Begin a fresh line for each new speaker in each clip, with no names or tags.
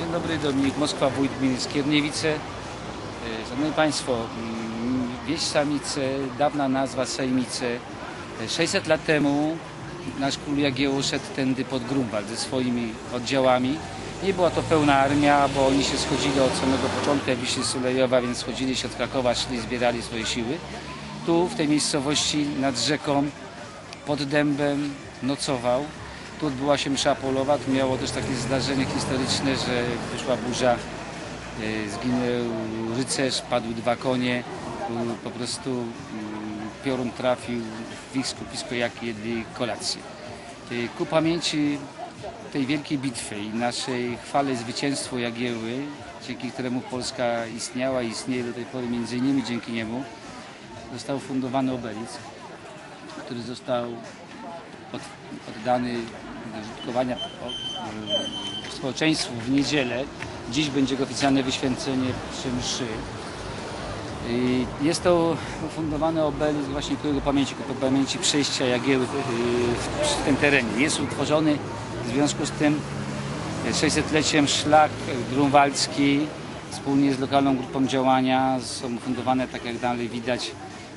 Dzień dobry, Dominik Moskwa, wójt gminy Skierniewice. E, Szanowni Państwo, mm, wieś Samice, dawna nazwa Sejmice. E, 600 lat temu nasz król Jagiełło szedł tędy pod Grunwald ze swoimi oddziałami. Nie była to pełna armia, bo oni się schodzili od samego początku, jak Wiśni Sulejowa, więc schodzili się od Krakowa, szli, zbierali swoje siły. Tu, w tej miejscowości nad rzeką, pod dębem nocował. Tu odbyła się msza polowa, tu miało też takie zdarzenie historyczne, że wyszła burza, e, zginął rycerz, padły dwa konie, e, po prostu mm, piorun trafił w ich skupisko, jak jedli kolację. E, Ku pamięci tej wielkiej bitwy i naszej chwale zwycięstwo Jagieły, dzięki któremu Polska istniała i istnieje do tej pory, między innymi dzięki niemu, został fundowany obelisk, który został od, oddany użytkowania społeczeństwu w niedzielę. Dziś będzie oficjalne wyświęcenie przy mszy. Jest to ufundowany obelisk właśnie ku jego pamięci, ku pamięci przejścia Jagieły w tym terenie. Jest utworzony w związku z tym 600-leciem szlak grunwaldzki wspólnie z lokalną grupą działania. Są fundowane, tak jak dalej widać,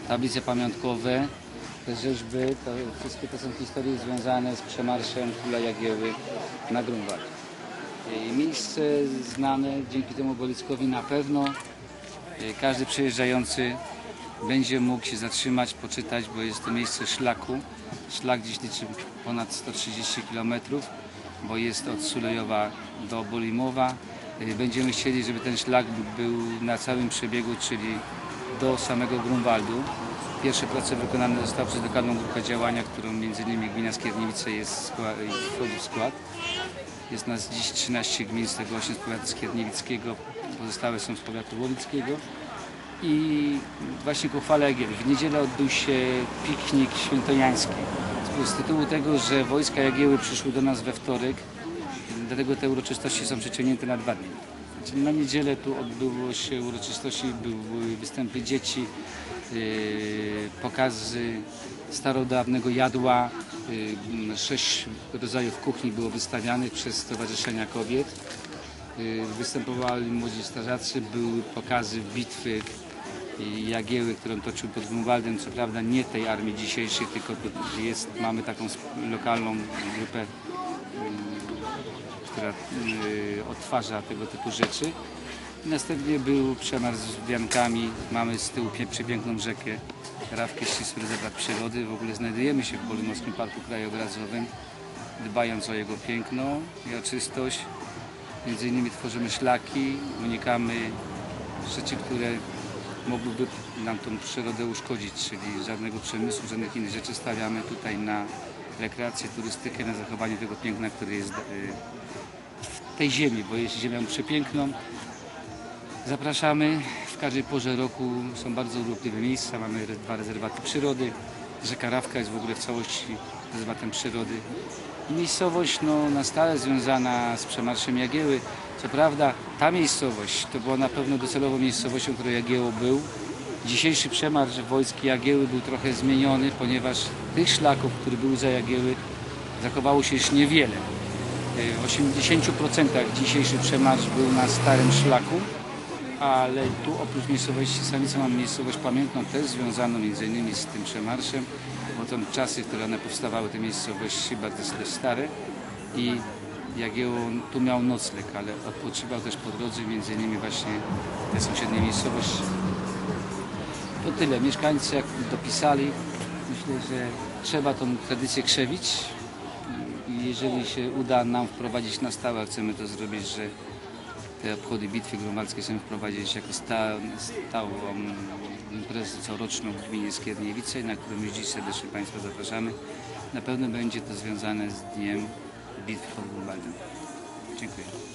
tablice pamiątkowe, te rzeźby, to wszystkie to są historie związane z przemarszem Króla Jagieły na Grunwald. E, Miejsce znane dzięki temu obeliskowi na pewno e, każdy przejeżdżający będzie mógł się zatrzymać, poczytać, bo jest to miejsce szlaku. Szlak dziś liczy ponad 130 km, bo jest od Sulejowa do Bolimowa. E, Będziemy chcieli, żeby ten szlak był na całym przebiegu, czyli do samego Grunwaldu. Pierwsze prace wykonane zostały przez lokalną grupę działania, którą m.in. gmina Skierniewice jest, skła- wchodzi w skład. Jest nas dziś 13 gmin, z tego 8 z powiatu skierniewickiego, pozostałe są z powiatu wolickiego. I właśnie ku chwale Jagieły. W niedzielę odbył się piknik świętojański. Z tytułu tego, że wojska Jagieły przyszły do nas we wtorek, dlatego te uroczystości są przeciągnięte na dwa dni. Czyli na niedzielę tu odbyło się uroczystości, były występy dzieci, yy, pokazy starodawnego jadła. Yy, Sześć rodzajów kuchni było wystawianych przez Stowarzyszenia Kobiet. Yy, Występowali młodzi strażacy, były pokazy bitwy Jagieły, którą toczył pod Grunwaldem. Co prawda nie tej armii dzisiejszej, tylko jest, mamy taką lokalną grupę która y, odtwarza tego typu rzeczy. Następnie był przemarsz z wiankami. Mamy z tyłu przepiękną rzekę, Rawkę Ścisły Rezerwat Przyrody. W ogóle znajdujemy się w Polimorskim Parku Krajobrazowym, dbając o jego piękno i o czystość. Między innymi tworzymy szlaki, unikamy rzeczy, które mogłyby nam tą przyrodę uszkodzić, czyli żadnego przemysłu, żadnych innych rzeczy stawiamy tutaj na rekreację, turystykę, na zachowanie tego piękna, które jest y, w tej ziemi, bo jest ziemią przepiękną. Zapraszamy w każdej porze roku, są bardzo urokliwe miejsca, mamy dwa rezerwaty przyrody. Rzeka Rawka jest w ogóle w całości rezerwatem przyrody. Miejscowość no, na stale związana z przemarszem Jagieły. Co prawda ta miejscowość to była na pewno docelowo miejscowością, którą Jagieło był. Dzisiejszy przemarsz wojsk Jagieły był trochę zmieniony, ponieważ tych szlaków, które były za Jagieły, zachowało się już niewiele. W 80% dzisiejszy przemarsz był na starym szlaku, ale tu oprócz miejscowości Samica mamy miejscowość pamiętną, też związaną innymi z tym przemarszem, bo to czasy, w które one powstawały, te miejscowości bardzo dość stare i Jagiełło tu miał nocleg, ale odpoczywał też po drodze, między innymi właśnie te sąsiednie miejscowości. To tyle. Mieszkańcy jak dopisali, myślę, że trzeba tą tradycję krzewić i jeżeli się uda nam wprowadzić na stałe, chcemy to zrobić, że te obchody bitwy grunwaldzkie chcemy wprowadzić jako sta, stałą imprezę coroczną w gminie Skierniewice, na którą już dziś serdecznie Państwa zapraszamy. Na pewno będzie to związane z dniem bitwy pod Grunwaldem. Dziękuję.